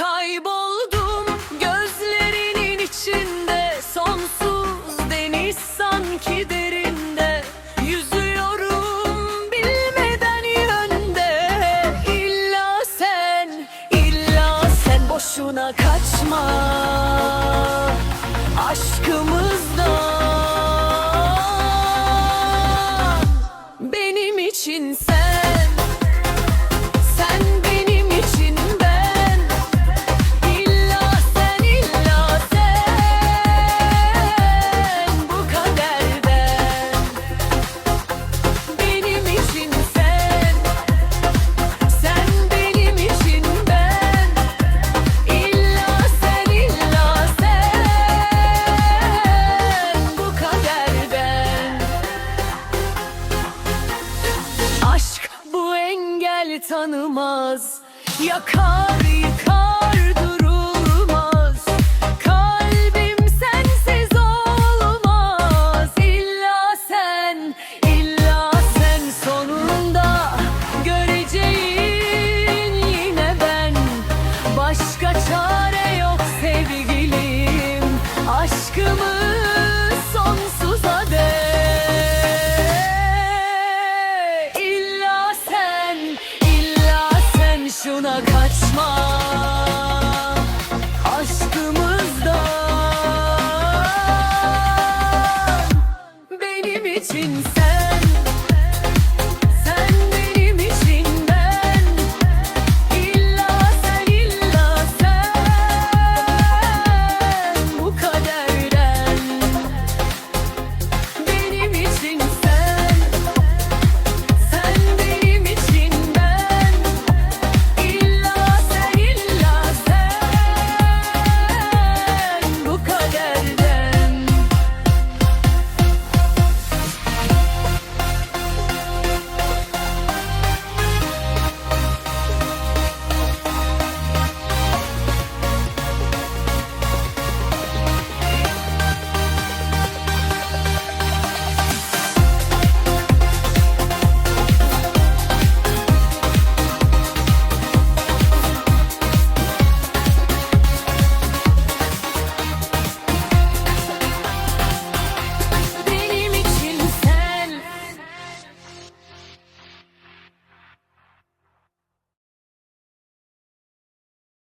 Kayboldum gözlerinin içinde Sonsuz deniz sanki derinde. Yüzüyorum bilmeden yönde. İlla sen, illa sen Boşuna kaçma. Aşkımızdan Tanımaz. Yakar yıkar. Boşuna kaçma.